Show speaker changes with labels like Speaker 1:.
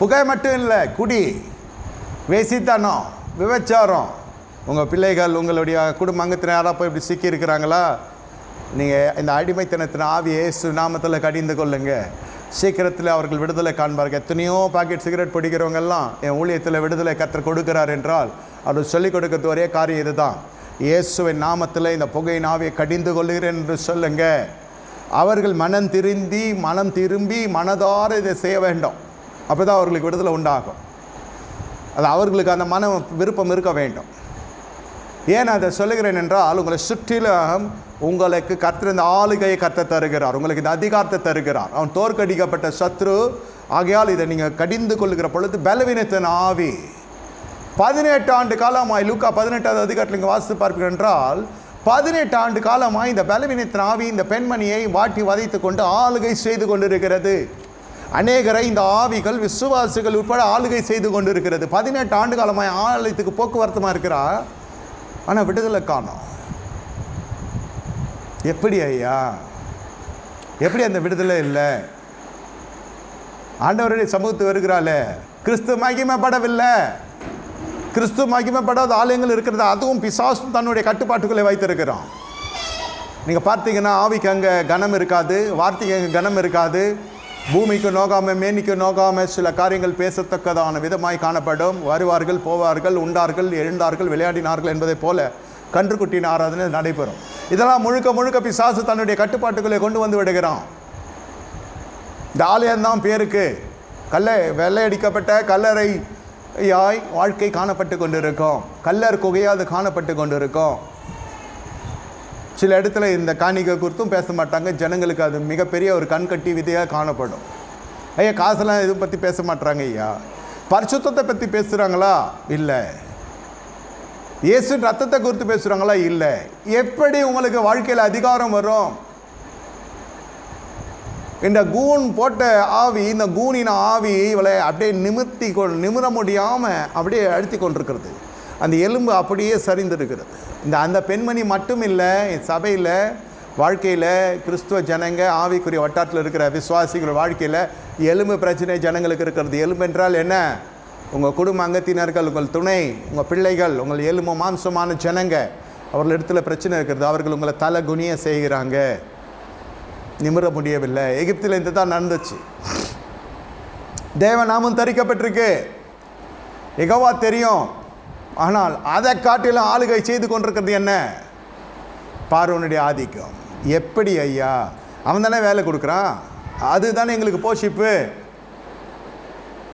Speaker 1: புகை மட்டும் இல்லை குடி. வேசித்தனம் விபச்சாரம். உங்கள் பிள்ளைகள் உங்களுடைய குடும்பத்தின யாராக யாராவது போய் இப்படி சிக்கி இருக்கிறாங்களா? நீங்கள் இந்த அடிமைத்தனத்தின் ஆவி ஏசு நாமத்தில் கடிந்து கொள்ளுங்க. சீக்கிரத்தில் அவர்கள் விடுதலை காண்பார்கள். எத்தனையோ பாக்கெட் சிகரெட் பிடிக்கிறவங்கெல்லாம் என் ஊழியத்தில் விடுதலை கத்தர் கொடுக்கிறார் என்றால் அவர் சொல்லிக் கொடுக்கறது ஒரே காரியம் இதுதான். இயேசுவின் நாமத்தில் இந்த புகையின் ஆவியை கடிந்து கொள்கிறேன் என்று சொல்லுங்க. அவர்கள் மனம் திருந்தி மனம் திரும்பி மனதார இதை செய்ய வேண்டும். அப்போ தான் அவர்களுக்கு விடுதலை உண்டாகும். அது அவர்களுக்கு அந்த மன விருப்பம் இருக்க வேண்டும். ஏன் அதை சொல்லுகிறேன் என்றால் உங்களை சுற்றிலும் உங்களுக்கு கர்த்தர் இந்த ஆளுகையை கத்த தருகிறார். உங்களுக்கு இந்த அதிகாரத்தை தருகிறார். அவன் தோற்கடிக்கப்பட்ட சத்ரு ஆகையால் இதை நீங்கள் கடிந்து கொள்ளுகிற பொழுது பலவீனத்தின் ஆவி. பதினெட்டு ஆண்டு காலமாய் லூக்கா பதினெட்டாவது அதிகாரத்தில் இங்கே வாசித்து பார்ப்பீர்கள் என்றால் பதினெட்டு ஆண்டு காலமாய் இந்த பலவீனத்தின் ஆவி இந்த பெண்மணியை வாட்டி வதைத்து கொண்டு ஆளுகை செய்து கொண்டிருக்கிறது. அநேகரை இந்த ஆவிகள் விசுவாசிகள் உட்பட ஆளுகை செய்து கொண்டிருக்கிறது. பதினெட்டு ஆண்டு காலமாக ஆலயத்துக்கு போக்குவரத்துமாக இருக்கிறா? ஆனால் விடுதலை காணோம். எப்படி ஐயா? எப்படி அந்த விடுதலை இல்லை? ஆண்டவருடைய சமூகத்து வருகிறாளே. கிறிஸ்து மகிமைப்படவில்லை. கிறிஸ்து மகிமைப்படாத ஆலயங்கள் இருக்கிறது. அதுவும் பிசாசும் தன்னுடைய கட்டுப்பாட்டுக்குள்ளே வைத்திருக்கிறோம் நீங்கள் பார்த்தீங்கன்னா ஆவிக்கு அங்கே கனம் இருக்காது வார்த்தைக்கு அங்கே கனம் இருக்காது. பூமிக்கு நோகாம மேனிக்கு நோகாம சில காரியங்கள் பேசத்தக்கதான விதமாய் காணப்படும். வருவார்கள் போவார்கள் உண்டார்கள் எழுந்தார்கள் விளையாடினார்கள் என்பதைப் போல கன்றுக்குட்டின் ஆராதனை நடைபெறும். இதெல்லாம் முழுக்க முழுக்க பிசாசு தன்னுடைய கட்டுப்பாட்டுக்குள்ளே கொண்டு வந்து விடுகிறான். இந்த ஆலயம்தான் பேருக்கு. கல்லை வெள்ளையடிக்கப்பட்ட கல்லறை யாய் வாழ்க்கை காணப்பட்டு கொண்டிருக்கும். கல்லர் குகையாது காணப்பட்டு கொண்டிருக்கும். சில இடத்துல இந்த காணிக்கை குறித்தும் பேச மாட்டாங்க. ஜனங்களுக்கு அது மிகப்பெரிய ஒரு கண்கட்டி விதையாக காணப்படும். ஐயா காசெல்லாம் எதுவும் பற்றி பேச மாட்டுறாங்க ஐயா? பரிசுத்தத்தை பற்றி பேசுகிறாங்களா இல்லை. இயேசு ரத்தத்தை குறித்து பேசுகிறாங்களா இல்லை. எப்படி உங்களுக்கு வாழ்க்கையில் அதிகாரம் வரும்? இந்த கூன் போட்ட ஆவி இந்த கூனின ஆவி இவளை அப்படியே நிமித்தி கொள் நிமிர முடியாமல் அப்படியே அழுத்தி கொண்டிருக்கிறது. அந்த எலும்பு அப்படியே சரிந்திருக்கிறது இந்த அந்த பெண்மணி மட்டும் இல்லை சபையில் வாழ்க்கையில் கிறிஸ்துவ ஜனங்க ஆவிக்குரிய வட்டாரத்தில் இருக்கிற விசுவாசிகள் வாழ்க்கையில் எலும்பு பிரச்சனை ஜனங்களுக்கு இருக்கிறது. எலும்பு என்றால் என்ன? உங்கள் குடும்ப அங்கத்தினர்கள் உங்கள் துணை உங்கள் பிள்ளைகள் உங்கள் எலும்பு மாம்சமான ஜனங்க அவர்கள் இடத்துல பிரச்சனை இருக்கிறது. அவர்கள் உங்களை தலை குனிய செய்கிறாங்க. நிமிர முடியவில்லை. எகிப்தில் இந்த தான் நடந்துச்சு தேவநாமம் தரிக்கப்பட்டிருக்கு. எகவா தெரியும். ஆனால் அதை காட்டிலும் ஆளுகை செய்து கொண்டிருக்கிறது என்ன? பார்வனுடைய ஆதிக்கம். எப்படி ஐயா? அவன் தானே வேலை கொடுக்குறான். அதுதானே எங்களுக்கு போஷிப்பு.